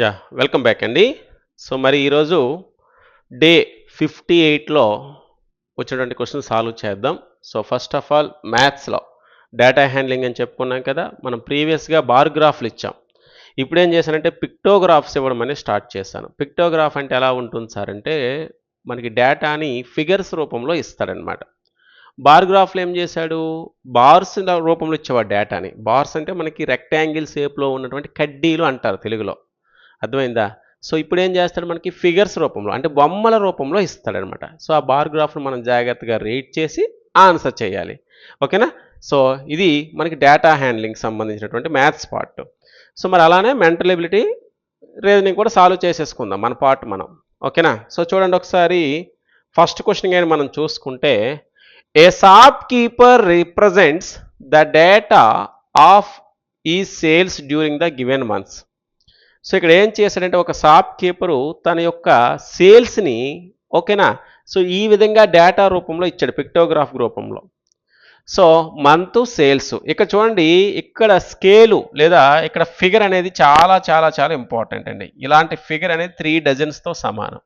Yeah welcome back అండి. So మరి ఈరోజు డే ఫిఫ్టీ ఎయిట్లో వచ్చినటువంటి క్వశ్చన్ సాల్వ్ చేద్దాం. సో ఫస్ట్ ఆఫ్ ఆల్ మ్యాథ్స్లో డేటా హ్యాండ్లింగ్ అని చెప్పుకున్నాం కదా మనం ప్రీవియస్గా బార్ గ్రాఫ్లు ఇచ్చాం. ఇప్పుడు ఏం చేశానంటే పిక్టోగ్రాఫ్స్ ఇవ్వడం అనేది స్టార్ట్ చేశాను. పిక్టోగ్రాఫ్ అంటే ఎలా ఉంటుంది సార్ అంటే మనకి డేటాని ఫిగర్స్ రూపంలో ఇస్తాడనమాట. బార్ గ్రాఫ్లో ఏం చేశాడు? బార్స్ రూపంలో ఇచ్చేవాడు డేటాని బార్స్ అంటే మనకి రెక్టాంగిల్ షేప్లో ఉన్నటువంటి కడ్డీలు అంటారు తెలుగులో. అర్థమైందా? సో ఇప్పుడు ఏం చేస్తాడు మనకి ఫిగర్స్ రూపంలో అంటే బొమ్మల రూపంలో ఇస్తాడనమాట. సో ఆ బార్ గ్రాఫ్ను మనం జాగ్రత్తగా రీడ్ చేసి ఆన్సర్ చేయాలి. ఓకేనా? సో ఇది మనకి డేటా హ్యాండ్లింగ్ సంబంధించినటువంటి మ్యాథ్స్ పార్ట్. సో మరి అలానే మెంటల్ ఎబిలిటీ రీజనింగ్ కూడా సాల్వ్ చేసేసుకుందాం మన పార్ట్ మనం. ఓకేనా? సో చూడండి ఒకసారి ఫస్ట్ క్వశ్చన్ కానీ మనం చూసుకుంటే a shopkeeper represents the data of ఈ sales during the given months. So ఇక్కడ ఏం చేశాడంటే ఒక షాప్ కీపరు తన యొక్క సేల్స్ని ఓకేనా? సో ఈ విధంగా డేటా రూపంలో ఇచ్చాడు పిక్టోగ్రాఫ్ రూపంలో. సో మంత్ సేల్స్ ఇక్కడ చూడండి ఇక్కడ స్కేలు లేదా ఇక్కడ ఫిగర్ అనేది చాలా చాలా చాలా ఇంపార్టెంట్ అండి. ఇలాంటి ఫిగర్ అనేది త్రీ డజన్స్తో సమానం.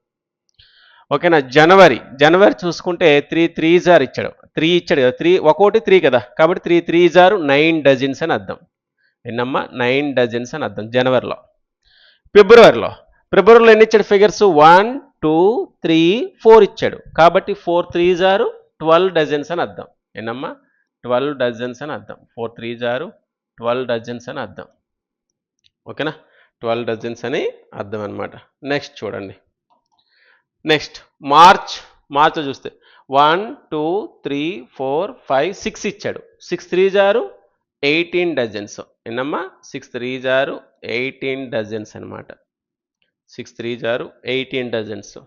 ఓకేనా? జనవరి జనవరి చూసుకుంటే త్రీ త్రీ జార్ ఇచ్చాడు. త్రీ ఇచ్చాడు కదా? త్రీ ఒక్కోటి త్రీ కదా? కాబట్టి త్రీ త్రీ జారు నైన్ డజన్స్ అని అర్థం. ఎన్నమ్మా నైన్ డజన్స్ అని అర్థం. జనవరిలో ఫిబ్రవరిలో. ఫిబ్రవరిలో ఎన్ని ఇచ్చాడు figures? One two three four ఇచ్చాడు. కాబట్టి ఫోర్ త్రీ జారు ట్వెల్వ్ డజన్స్ అని అర్థం. ఏనమ్మా ట్వెల్వ్ డజన్స్ అని అర్థం. ఫోర్ త్రీ జారు ట్వెల్వ్ డజన్స్ అని అర్థం. ఓకేనా? ట్వెల్వ్ డజన్స్ అని అర్థం అనమాట నెక్స్ట్ చూడండి. Next March. మార్చ్ చూస్తే. One two three four five six ఇచ్చాడు. సిక్స్ త్రీ జారు ఎయిటీన్ డజన్స్. ఎన్నమ్మా సిక్స్ త్రీ జారు ఎయిటీన్ డజన్స్ అనమాట సిక్స్ త్రీ జారు ఎయిటీన్ డజన్స్.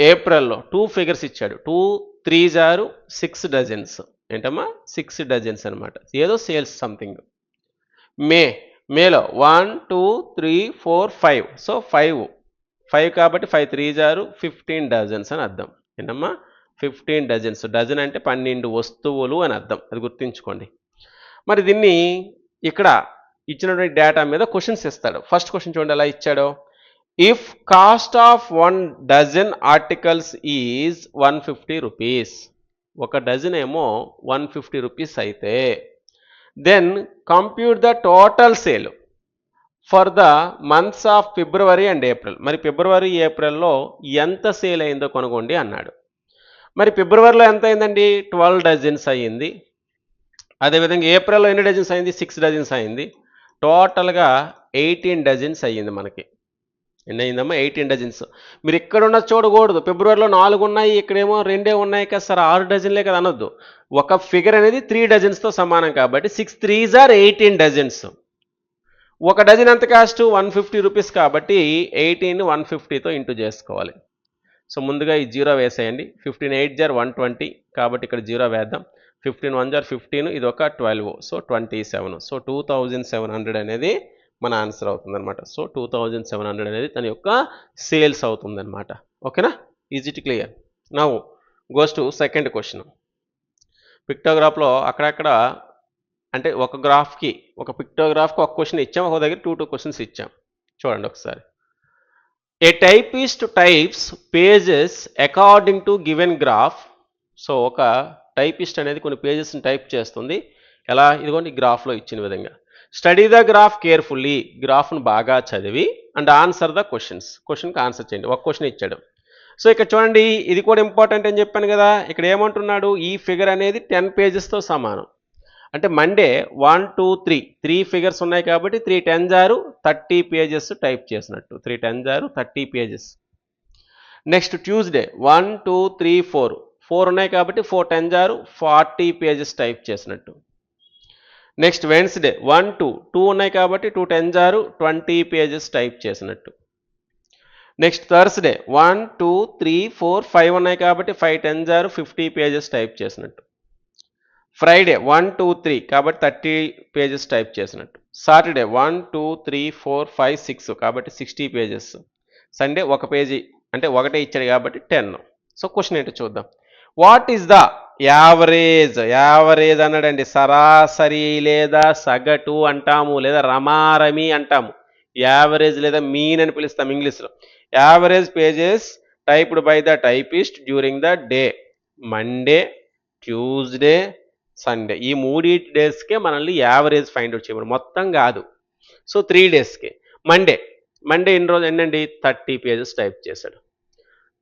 ఏప్రిల్లో టూ ఫిగర్స్ ఇచ్చాడు. టూ త్రీ జారు సిక్స్ డజన్స్. ఏంటమ్మా? సిక్స్ డజన్స్ అనమాట ఏదో సేల్స్ సంథింగ్. మే మేలో one two three four five. So five. Five కాబట్టి five three జారు fifteen dozens అని అర్థం. ఏంటమ్మా? Fifteen dozens. డజన్ అంటే పన్నెండు వస్తువులు అని అర్థం. అది గుర్తుంచుకోండి. మరి దీన్ని ఇక్కడ ఇచ్చినటువంటి డేటా మీద క్వశ్చన్స్ ఇస్తాడు. ఫస్ట్ క్వశ్చన్ చూడండి ఎలా ఇచ్చాడో. If cost of one dozen articles is one fifty rupees ఒక డజన్ ఏమో వన్ ఫిఫ్టీ రూపీస్ అయితే then compute the total sale for the months of February and April మరి ఫిబ్రవరి ఏప్రిల్లో ఎంత సేల్ అయిందో కొనుగోండి అన్నాడు. మరి ఫిబ్రవరిలో ఎంత అయిందండి? ట్వెల్వ్ డజన్స్ అయ్యింది. అదేవిధంగా ఏప్రిల్లో ఎన్ని డజన్స్ అయింది సిక్స్ డజన్స్ అయింది టోటల్గా ఎయిటీన్ డజన్స్ అయ్యింది మనకి. ఎన్ని అయిందమ్మా ఎయిటీన్ డజన్స్. మీరు ఇక్కడ ఉన్న చూడకూడదు ఫిబ్రవరిలో నాలుగు ఉన్నాయి ఇక్కడేమో రెండే ఉన్నాయి కదా సార్. ఆరు డజన్లే కదా అనొద్దు. ఒక ఫిగర్ అనేది త్రీ డజన్స్తో సమానం కాబట్టి six threes are eighteen dozens. ఒక డజన్ ఎంత కాస్ట్? వన్ ఫిఫ్టీ రూపీస్ కాబట్టి ఎయిటీన్ వన్ ఫిఫ్టీతో ఇంటూ చేసుకోవాలి. సో ముందుగా ఈ జీరో వేసేయండి. Fifteen eight jar one twenty కాబట్టి ఇక్కడ జీరో వేద్దాం. ఫిఫ్టీన్ వన్ జార్ ఫిఫ్టీన్ ఇది ఒక twelve. So twenty seven. So two thousand seven hundred అనేది మన ఆన్సర్ అవుతుంది అనమాట so two thousand seven hundred అనేది తన యొక్క సేల్స్ అవుతుంది అనమాట ఓకేనా? Is it clear. Now goes to second question. పిక్టోగ్రాఫ్లో అక్కడక్కడ అంటే ఒక గ్రాఫ్కి ఒక పిక్టోగ్రాఫ్కి ఒక క్వశ్చన్ ఇచ్చాం ఒక దగ్గర టూ టూ క్వశ్చన్స్ ఇచ్చాం. చూడండి ఒకసారి. A typist types pages according to given graph so ఒక టైపిస్ట్ అనేది కొన్ని పేజెస్ని టైప్ చేస్తుంది. ఎలా? ఇదిగోండి గ్రాఫ్లో ఇచ్చిన విధంగా. స్టడీ ద గ్రాఫ్ కేర్ఫుల్లీ గ్రాఫ్ను బాగా చదివి అండ్ ఆన్సర్ ద క్వశ్చన్స్ క్వశ్చన్కి ఆన్సర్ చేయండి. ఒక క్వశ్చన్ ఇచ్చాడు. సో ఇక్కడ చూడండి ఇది కూడా ఇంపార్టెంట్ అని చెప్పాను కదా. ఇక్కడ ఏమంటున్నాడు? ఈ ఫిగర్ అనేది టెన్ పేజెస్తో సమానం. అంటే Monday one two three three figures ఉన్నాయి కాబట్టి త్రీ టెన్ జారు థర్టీ పేజెస్ టైప్ చేసినట్టు. త్రీ టెన్ జారు thirty pages next Tuesday one two three four four ఉన్నాయి కాబట్టి ఫోర్ టెన్ జారు ఫార్టీ పేజెస్ టైప్ చేసినట్టు. Next Wednesday one two two ఉన్నాయి కాబట్టి two ten జారు twenty pages type చేసినట్టు. Next Thursday one two three four five ఉన్నాయి కాబట్టి five ten జారు fifty pages type చేసినట్టు. Friday one two three కాబట్టి thirty pages type చేసినట్టు. Saturday one two three four five six కాబట్టి sixty pages. Sunday ఒక page అంటే ఒకటే ఇచ్చాడు కాబట్టి టెన్. సో క్వశ్చన్ ఏంటో చూద్దాం. What is the average average అన్నాడండి. సరాసరి లేదా సగటు అంటాము లేదా రమారమి అంటాము. యావరేజ్ లేదా మీన్ అని పిలుస్తాం ఇంగ్లీష్లో. Average pages typed by the typist during the day Monday Tuesday Sunday ఈ మూడు డేస్కే మనల్ని యావరేజ్ ఫైండ్ అవుట్ చేయమని. మొత్తం కాదు. సో త్రీ డేస్కే మండే మండే ఎన్ని రోజు? ఎన్నండి? థర్టీ పేజెస్ టైప్ చేశాడు.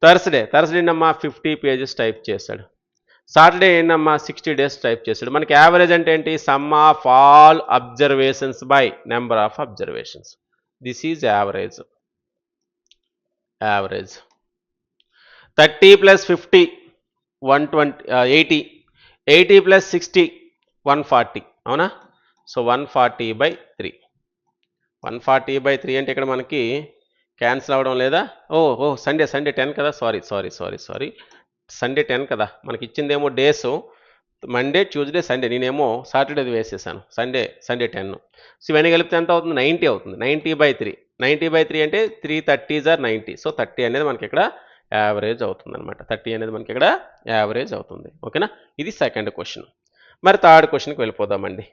థర్స్డే థర్స్డే ఏంటమ్మా ఫిఫ్టీ పేజెస్ టైప్ చేశాడు. సాటర్డే ఏంటమ్మా సిక్స్టీ డేస్ టైప్ చేశాడు. మనకి యావరేజ్ అంటే ఏంటి? Sum of all observations by number of observations this is average average thirty plus fifty one twenty eighty eighty plus sixty one forty అవునా? So one forty by three one forty by three అంటే ఇక్కడ మనకి cancel అవ్వడం లేదా? ఓ ఓ Sunday Sunday ten కదా? Sorry sorry sorry sorry. Sunday ten కదా? మనకి ఇచ్చిందేమో డేస్. Monday Tuesday Sunday. నేనేమో సాటర్డే వేసేసాను. Sunday Sunday ten. సో ఇవన్నీ కలిపితే ఎంత అవుతుంది? నైంటీ అవుతుంది. Ninety by three. Ninety by three అంటే త్రీ థర్టీ జార్ నైంటీ. సో థర్టీ అనేది మనకి ఇక్కడ యావరేజ్ అవుతుంది అనమాట థర్టీ అనేది మనకి ఇక్కడ యావరేజ్ అవుతుంది. ఓకేనా? ఇది సెకండ్ క్వశ్చన్. మరి థర్డ్ క్వశ్చన్కి వెళ్ళిపోదామండి.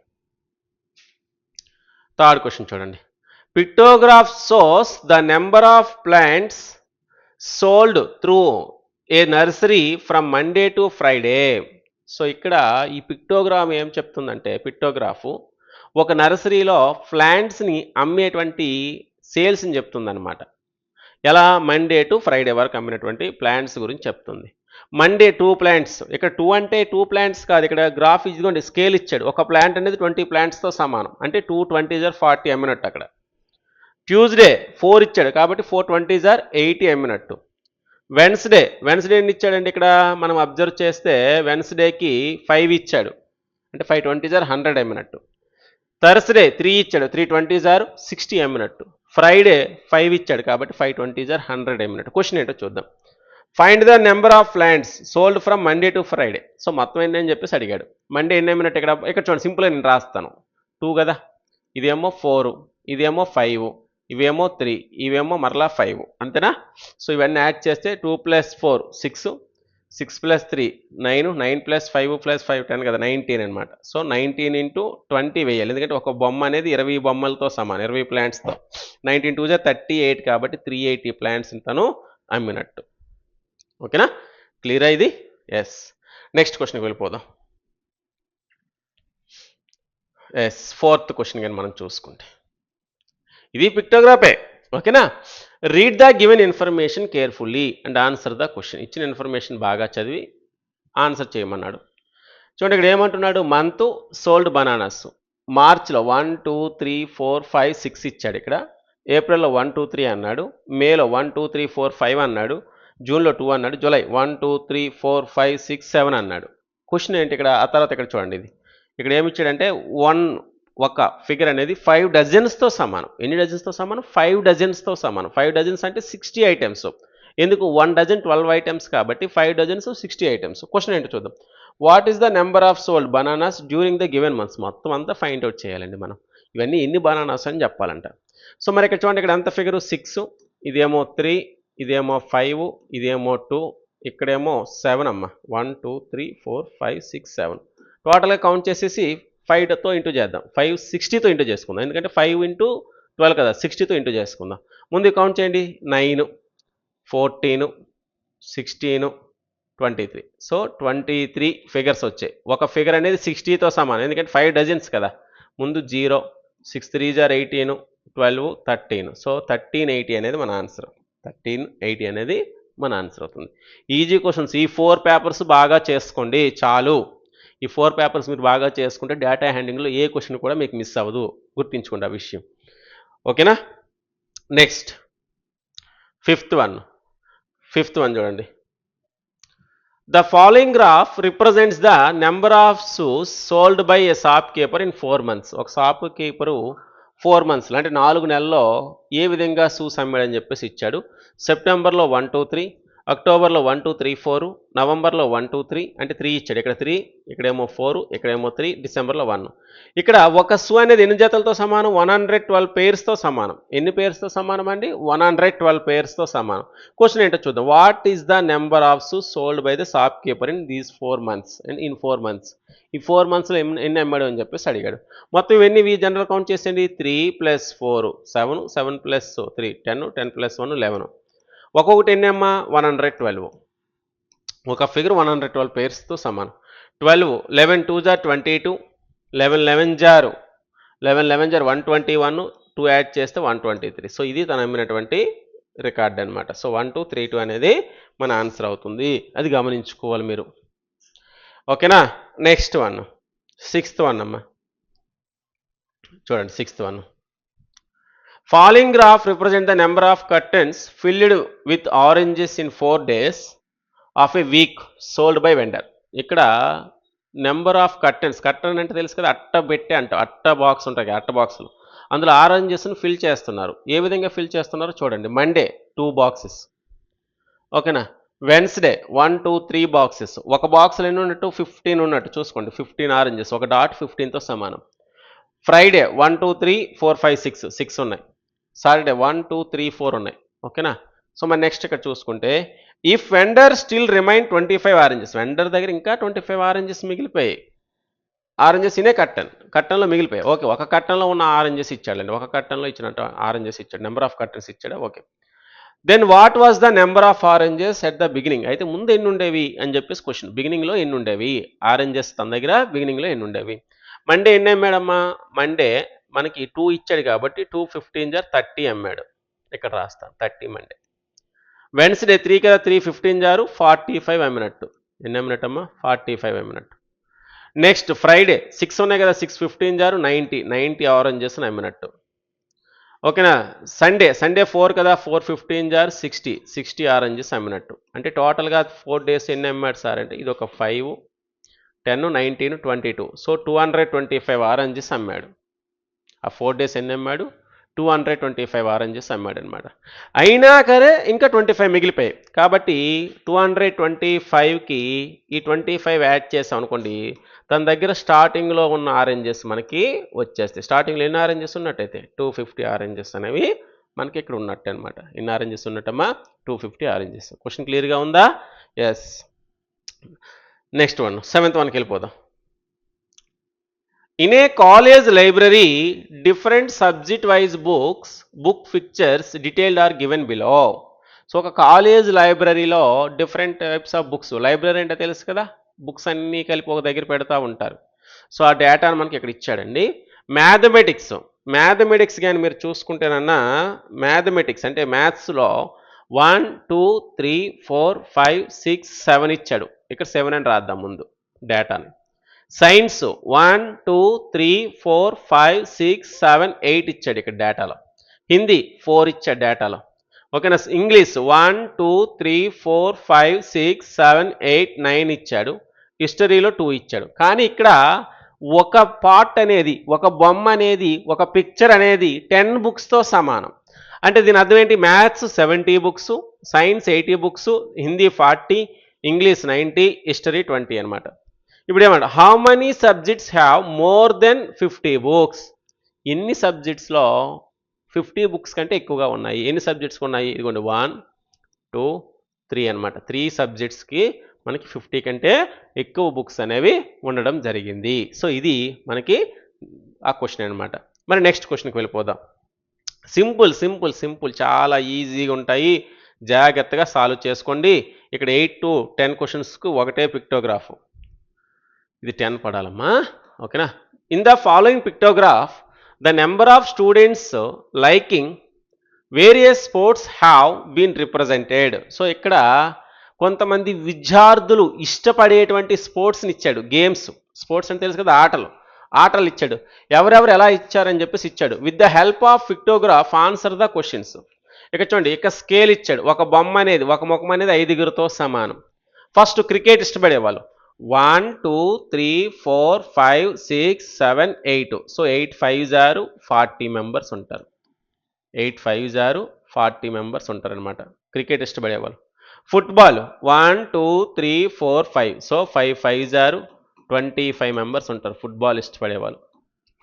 థర్డ్ క్వశ్చన్ చూడండి. Pictograph shows the number of plants sold through a nursery from Monday to Friday so ఇక్కడ ఈ పిక్టోగ్రామ్ ఏం చెప్తుందంటే పిక్టోగ్రాఫ్ ఒక నర్సరీలో ప్లాంట్స్ని అమ్మేటువంటి సేల్స్ని చెప్తుందన్నమాట. ఎలా? మండే టు ఫ్రైడే వరకు అమ్మినటువంటి ప్లాంట్స్ గురించి చెప్తుంది. మండే టూ ప్లాంట్స్ ఇక్కడ టూ అంటే టూ ప్లాంట్స్ కాదు. ఇక్కడ గ్రాఫ్ ఇదిగోండి స్కేల్ ఇచ్చాడు. ఒక ప్లాంట్ అనేది ట్వంటీ ప్లాంట్స్తో సమానం. అంటే టూ ట్వంటీ జార్ ఫార్టీ అమ్మినట్టు అక్కడ. ట్యూస్డే ఫోర్ ఇచ్చాడు. కాబట్టి ఫోర్ ట్వంటీ ఆర్ ఎయిటీ అమ్మినట్టు వెన్స్డే వెన్స్డే ఎన్ని ఇచ్చాడండి ఇక్కడ? మనం అబ్జర్వ్ చేస్తే వెన్స్డేకి ఫైవ్ ఇచ్చాడు. అంటే ఫైవ్ ట్వంటీ ఆర్ హండ్రెడ్ అమ్మినట్టు థర్స్డే త్రీ ఇచ్చాడు. త్రీ ట్వంటీ ఆర్ సిక్స్టీ అమ్మినట్టు ఫ్రైడే ఫైవ్ ఇచ్చాడు. కాబట్టి ఫైవ్ ట్వంటీ ఆర్ హండ్రెడ్ అమ్మినట్టు క్వశ్చన్ ఏంటో చూద్దాం. Find the number of lands sold from Monday to Friday. So మొత్తం ఎన్ని అని చెప్పేసి అడిగాడు. మండే ఎన్ని అమ్మినట్టు ఇక్కడ ఇక్కడ చూడండి సింపుల్గా నేను రాస్తాను. టూ కదా? ఇదేమో ఫోర్. ఇదేమో ఫైవ్. ఇవేమో త్రీ ఇవేమో మరలా ఫైవ్ అంతేనా? సో ఇవన్నీ యాడ్ చేస్తే two plus four six six plus three nine nine plus five plus five ten కదా? నైన్టీన్ అనమాట సో నైన్టీన్ ఇంటూ ట్వంటీ వేయాలి. ఎందుకంటే ఒక బొమ్మ అనేది ఇరవై బొమ్మలతో సమానం ఇరవై ప్లాంట్స్తో నైన్టీన్ టూ జా థర్టీ ఎయిట్ కాబట్టి త్రీ ఎయిటీ ప్లాంట్స్ తను అమ్మినట్టు. ఓకేనా? క్లియర్ ఇది? ఎస్ నెక్స్ట్ క్వశ్చన్కి వెళ్ళిపోదాం. ఎస్ ఫోర్త్ క్వశ్చన్ కానీ మనం చూసుకుంటే. ఇది పిక్టోగ్రాఫే ఓకేనా? Read the given information carefully and answer the question ఇచ్చిన ఇన్ఫర్మేషన్ బాగా చదివి ఆన్సర్ చేయమన్నాడు. చూడండి ఇక్కడ ఏమంటున్నాడు? మంత్ సోల్డ్ బనానాస్ మార్చ్లో one two three four five six ఇచ్చాడు ఇక్కడ. ఏప్రిల్లో వన్ టూ త్రీ అన్నాడు. మేలో one two three four five అన్నాడు. జూన్లో టూ అన్నాడు. July one two three four five six seven అన్నాడు. క్వశ్చన్ ఏంటి ఇక్కడ? ఆ తర్వాత ఇక్కడ చూడండి ఇది. ఇక్కడ ఏమిచ్చాడంటే వన్ ఒక ఫిగర్ అనేది ఫైవ్ డజన్స్తో సమానం. ఎన్ని డజన్స్తో సమానం? ఫైవ్ డజన్స్తో సమానం. ఫైవ్ డజన్స్ అంటే సిక్స్టీ ఐటమ్స్. ఎందుకు? వన్ డజన్ ట్వెల్వ్ ఐటమ్స్ కాబట్టి five dozens sixty items. Question ఏంటో చూద్దాం. What is the number of sold bananas during the given months మొత్తం అంతా ఫైండ్ అవుట్ చేయాలండి మనం. ఇవన్నీ ఎన్ని బనానాస్ అని చెప్పాలంట. సో మరి ఇక్కడ చూడండి ఇక్కడ ఎంత ఫిగర్ సిక్స్ ఇదేమో త్రీ ఇదేమో ఫైవ్ ఇదేమో టూ ఇక్కడేమో సెవెన్ అమ్మ. One two three four five six seven టోటల్గా కౌంట్ చేసేసి ఫైవ్తో ఇంటూ చేద్దాం. ఫైవ్ సిక్స్టీతో ఇంటూ చేసుకుందాం. ఎందుకంటే ఫైవ్ ఇంటూ ట్వెల్వ్ కదా సిక్స్టీతో ఇంటూ చేసుకుందాం. ముందు కౌంట్ చేయండి. నైన్ ఫోర్టీను సిక్స్టీను twenty three so twenty three figures వచ్చాయి. ఒక ఫిగర్ అనేది సిక్స్టీతో సమానం. ఎందుకంటే ఫైవ్ డజన్స్ కదా. ముందు zero six three jar eighteen twelve thirteen so thirteen eighty అనేది మన ఆన్సర్ థర్టీన్ ఎయిటీ అనేది మన ఆన్సర్ అవుతుంది. ఈజీ క్వశ్చన్స్ ఈ ఫోర్ పేపర్స్ బాగా చేసుకోండి. చాలు. ఈ ఫోర్ పేపర్స్ మీరు బాగా చేసుకుంటే డేటా హ్యాండింగ్లో ఏ క్వశ్చన్ కూడా మీకు మిస్ అవ్వదు. గుర్తించుకోండి ఆ విషయం. ఓకేనా? Next. Fifth one. Fifth one చూడండి. The following graph represents the number of shoes sold by a shopkeeper in four months. ఒక షాప్ కీపరు ఫోర్ మంత్స్లో అంటే నాలుగు నెలల్లో ఏ విధంగా షూస్ అమ్మాడని చెప్పేసి ఇచ్చాడు. సెప్టెంబర్లో వన్ టూ త్రీ అక్టోబర్లో వన్ టూ త్రీ ఫోర్ నవంబర్లో వన్ టూ త్రీ అంటే త్రీ ఇచ్చాడు. ఇక్కడ త్రీ ఇక్కడేమో ఫోర్ ఇక్కడేమో త్రీ డిసెంబర్లో వన్. ఇక్కడ ఒక సు అనేది ఎన్ని జతలతో సమానం? వన్ హండ్రెడ్ ట్వెల్వ్ పేర్స్తో సమానం. ఎన్ని పేర్స్తో సమానం అండి? వన్ హండ్రెడ్ ట్వెల్వ్ పేర్స్తో సమానం. క్వశ్చన్ ఏంటో చూద్దాం. What is the number of సు sold by the shopkeeper in these four months? And in four months. ఈ ఫోర్ మంత్స్లో ఎన్ని ఎన్ని అమ్మాడు అని చెప్పేసి అడిగాడు. మొత్తం ఇవన్నీ వి జనరల్ కౌంట్ చేసేయండి. Three plus four seven seven plus three ten ten plus one eleven. ఒక్కొక్కటి ఎన్ని అమ్మా వన్ హండ్రెడ్ ట్వెల్వ్. ఒక ఫిగర్ వన్ హండ్రెడ్ ట్వెల్వ్ పేర్స్తో సమానం. Twelve eleven two jar twenty two eleven eleven జారు eleven eleven jar one twenty one two add చేస్తే one twenty three. So ఇది తను అమ్మినటువంటి రికార్డ్ అనమాట so one two three two అనేది మన ఆన్సర్ అవుతుంది. అది గమనించుకోవాలి మీరు. ఓకేనా? Next one. సిక్స్త్ వన్ అమ్మా. చూడండి sixth one. Falling graph represent the number of cartons filled with oranges in four days of a week sold by vendor ఇక్కడ నెంబర్ ఆఫ్ కర్టన్స్ కర్టన్ అంటే తెలుసు కదా అట్ట పెట్టే అంట అట్ట బాక్స్ ఉంటాయి అట్ట బాక్సులు అందులో ఆరెంజెస్ని ఫిల్ చేస్తున్నారు. ఏ విధంగా ఫిల్ చేస్తున్నారో చూడండి. మండే టూ బాక్సెస్ ఓకేనా? Wednesday one two three boxes ఒక బాక్స్లో ఎన్ని ఉన్నట్టు? ఫిఫ్టీన్ ఉన్నట్టు. చూసుకోండి. ఫిఫ్టీన్ ఆరెంజెస్ ఒక డాట్ ఫిఫ్టీన్తో సమానం. Friday one two three four five six six ఉన్నాయి. Saturday one two three four ఉన్నాయి. ఓకేనా? సో మరి నెక్స్ట్ ఇక్కడ చూసుకుంటే if vendor still remain twenty five oranges vendor దగ్గర ఇంకా ట్వంటీ ఫైవ్ ఆరెంజెస్ మిగిలిపోయాయి. ఆరెంజెస్ ఇనే కట్టన్ కట్టన్లో మిగిలిపోయాయి. ఓకే ఒక కట్టన్లో ఉన్న ఆరెంజెస్ ఇచ్చాడండి ఒక కట్టన్లో ఇచ్చినట్టు ఆరెంజెస్ ఇచ్చాడు నెంబర్ ఆఫ్ కట్టన్స్ ఇచ్చాడా? Okay. Then what was the number of oranges at the beginning అయితే ముందు ఎన్ని ఉండేవి అని చెప్పేసి క్వశ్చన్ బిగినింగ్లో ఎన్ని ఉండేవి ఆరెంజెస్ తన దగ్గర బిగినింగ్లో ఎన్ని ఉండేవి మండే ఎన్ని మేడమ్మా? మండే మనకి టూ ఇచ్చాడు కాబట్టి టూ ఫిఫ్టీన్ జార్ థర్టీ అమ్మాడు ఇక్కడ రాస్తాను థర్టీ మండే వెన్స్డే త్రీ కదా త్రీ ఫిఫ్టీన్ జారు ఫార్టీ ఫైవ్ అమ్మినట్టు ఎన్ని అమ్మినట్టమ్మా ఫార్టీ ఫైవ్ అమ్మినట్టు నెక్స్ట్ ఫ్రైడే సిక్స్ ఉన్నాయి కదా సిక్స్ ఫిఫ్టీన్ జారు నైంటీ నైంటీ ఆరెంజెస్ అమ్మినట్టు ఓకేనా? సండే సండే ఫోర్ కదా four fifteen jar sixty sixty oranges అమ్మినట్టు అంటే టోటల్గా ఫోర్ డేస్ ఎన్ని అమ్మాడు సార్ అంటే ఇది ఒక five ten nineteen twenty two so two hundred twenty five oranges అమ్మాడు ఆ ఫోర్ డేస్ ఎన్ని అమ్మాడు? Two hundred twenty five oranges అమ్మాడు అనమాట అయినా సరే ఇంకా ట్వంటీ ఫైవ్ మిగిలిపోయాయి. కాబట్టి టూ హండ్రెడ్ ట్వంటీ ఫైవ్కి ఈ ట్వంటీ ఫైవ్ యాడ్ చేసాం అనుకోండి తన దగ్గర స్టార్టింగ్లో ఉన్న ఆరెంజెస్ మనకి వచ్చేస్తాయి. స్టార్టింగ్లో ఎన్ని ఆరెంజెస్ ఉన్నట్టయితే టూ ఫిఫ్టీ ఆరెంజెస్ అనేవి మనకి ఇక్కడ ఉన్నట్టు అనమాట ఎన్ని oranges ఉన్నట్టమ్మా? Two fifty oranges. Question క్లియర్గా ఉందా? ఎస్ నెక్స్ట్ వన్ సెవెంత్ వన్కి వెళ్ళిపోదాం. In a college library different subject wise books book pictures detailed are given below so ఒక కాలేజ్ లైబ్రరీలో different types of books library అంటే తెలుసు కదా? బుక్స్ అన్నీ కలిపి ఒక దగ్గర పెడతా ఉంటారు. సో ఆ డేటాను మనకి ఇక్కడ ఇచ్చాడండి. మ్యాథమెటిక్స్ మ్యాథమెటిక్స్ కానీ మీరు చూసుకుంటేనన్నా మ్యాథమెటిక్స్ అంటే మ్యాథ్స్లో one two three four five six seven ఇచ్చాడు. ఇక్కడ సెవెన్ అని రాద్దాం ముందు డేటాని science one two three four five six seven eight ఇచ్చాడు ఇక్కడ డేటాలో. హిందీ ఫోర్ ఇచ్చాడు డేటాలో. ఓకేనా? English one two three four five six seven eight nine ఇచ్చాడు. హిస్టరీలో టూ ఇచ్చాడు. కానీ ఇక్కడ ఒక పార్ట్ అనేది ఒక బొమ్మ అనేది ఒక పిక్చర్ అనేది టెన్ బుక్స్తో సమానం. అంటే దీని అర్థం ఏంటి? Maths seventy books science eighty books Hindi forty English ninety history twenty అనమాట ఇప్పుడు ఏమంట how many subjects have more than fifty books ఎన్ని సబ్జెక్ట్స్లో ఫిఫ్టీ బుక్స్ కంటే ఎక్కువగా ఉన్నాయి? ఎన్ని సబ్జెక్ట్స్ ఉన్నాయి? ఇదిగోండి వన్ టూ త్రీ అనమాట త్రీ సబ్జెక్ట్స్కి మనకి ఫిఫ్టీ కంటే ఎక్కువ బుక్స్ అనేవి ఉండడం జరిగింది. సో ఇది మనకి ఆ క్వశ్చన్ అనమాట మరి నెక్స్ట్ క్వశ్చన్కి వెళ్ళిపోదాం. సింపుల్ సింపుల్ సింపుల్ చాలా ఈజీగా ఉంటాయి. జాగ్రత్తగా సాల్వ్ చేసుకోండి. ఇక్కడ ఎయిట్ టు టెన్ క్వశ్చన్స్కు ఒకటే పిక్టోగ్రాఫ్ ఇది టెన్ పడాలమ్మా. ఓకేనా in the following pictograph the number of students liking various sports have been represented so ఇక్కడ కొంతమంది విద్యార్థులు ఇష్టపడేటువంటి స్పోర్ట్స్ని ఇచ్చాడు. గేమ్స్ స్పోర్ట్స్ అంటే తెలుసు కదా ఆటలు. ఆటలు ఇచ్చాడు. ఎవరెవరు ఎలా ఇచ్చారని చెప్పేసి ఇచ్చాడు. With the help of pictograph answer the questions ఇక చూడండి ఇక స్కేల్ ఇచ్చాడు. ఒక బొమ్మ అనేది ఒక ముఖం అనేది ఐదుగురితో సమానం. First cricket ఇష్టపడేవాళ్ళు. One two three four five six seven eight. So eight five జారు ఫార్టీ మెంబర్స్ ఉంటారు. ఎయిట్ ఫైవ్ జారు ఫార్టీ మెంబర్స్ ఉంటారనమాట cricket ఇష్టపడేవాళ్ళు. Football one two three four five. So five five జారు ట్వంటీ ఫైవ్ మెంబర్స్ ఉంటారు. Football ఇష్టపడే వాళ్ళు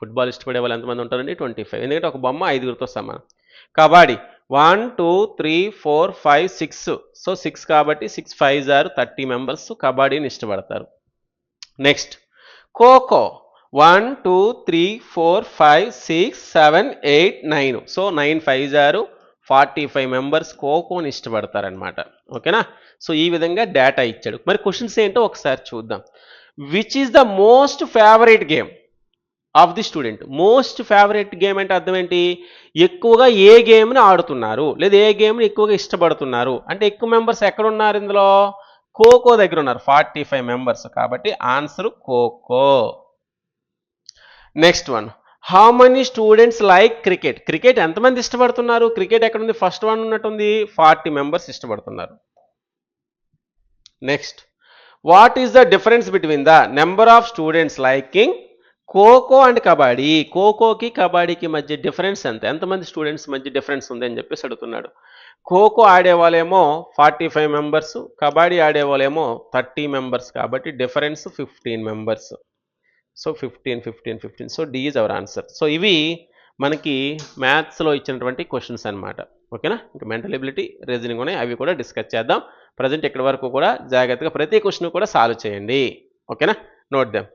football ఇష్టపడే వాళ్ళు ఎంతమంది ఉంటారండి? Twenty five. ఎందుకంటే ఒక బొమ్మ ఐదుగురితో సమానం. Kabaddi one two three four five six. So six కాబట్టి సిక్స్ ఫైవ్ జారు థర్టీ మెంబర్స్ కబడ్డీని ఇష్టపడతారు. Next kho kho. One two three four five six seven eight nine. So nine five జారు ఫార్టీ ఫైవ్ మెంబర్స్ ఖోఖోని ఇష్టపడతారనమాట ఓకేనా? So ఈ విధంగా data ఇచ్చాడు. మరి క్వశ్చన్స్ ఏంటో ఒకసారి చూద్దాం. Which is the most favourite game of the student. Most favourite game అంటే అర్థం ఏంటి? ఎక్కువగా ఏ గేమ్ని ఆడుతున్నారు? లేదా ఏ గేమ్ని ఎక్కువగా ఇష్టపడుతున్నారు? అంటే ఎక్కువ మెంబర్స్ ఎక్కడ ఉన్నారు ఇందులో? ఖోఖో దగ్గర ఉన్నారు. Forty five members. కాబట్టి answer kho kho. Next one. How many students like cricket cricket ఎంతమంది ఇష్టపడుతున్నారు? క్రికెట్ ఎక్కడ ఉంది ఫస్ట్ వన్ ఉన్నట్టుంది. ఫార్టీ మెంబర్స్ ఇష్టపడుతున్నారు. Next. What is the difference between the number of students liking kho kho and kabaddi. ఖోఖోకి కబడ్డీకి మధ్య difference ఎంత? ఎంతమంది స్టూడెంట్స్ మధ్య డిఫరెన్స్ ఉంది అని చెప్పేసి అడుగుతున్నాడు. ఖోఖో ఆడేవాళ్ళేమో ఫార్టీ ఫైవ్ మెంబర్స్ కబడ్డీ ఆడేవాళ్ళేమో థర్టీ మెంబర్స్ కాబట్టి difference fifteen members. So fifteen fifteen fifteen. So D is our answer. So ఇవి మనకి మ్యాథ్స్లో ఇచ్చినటువంటి క్వశ్చన్స్ అనమాట ఓకేనా? ఇంకా మెంటల్ ఎబిలిటీ రీజనింగ్ ఉన్నాయి. అవి కూడా డిస్కస్ చేద్దాం. ప్రజెంట్ ఇక్కడి వరకు కూడా జాగ్రత్తగా ప్రతి క్వశ్చన్ కూడా సాల్వ్ చేయండి. ఓకేనా? Note them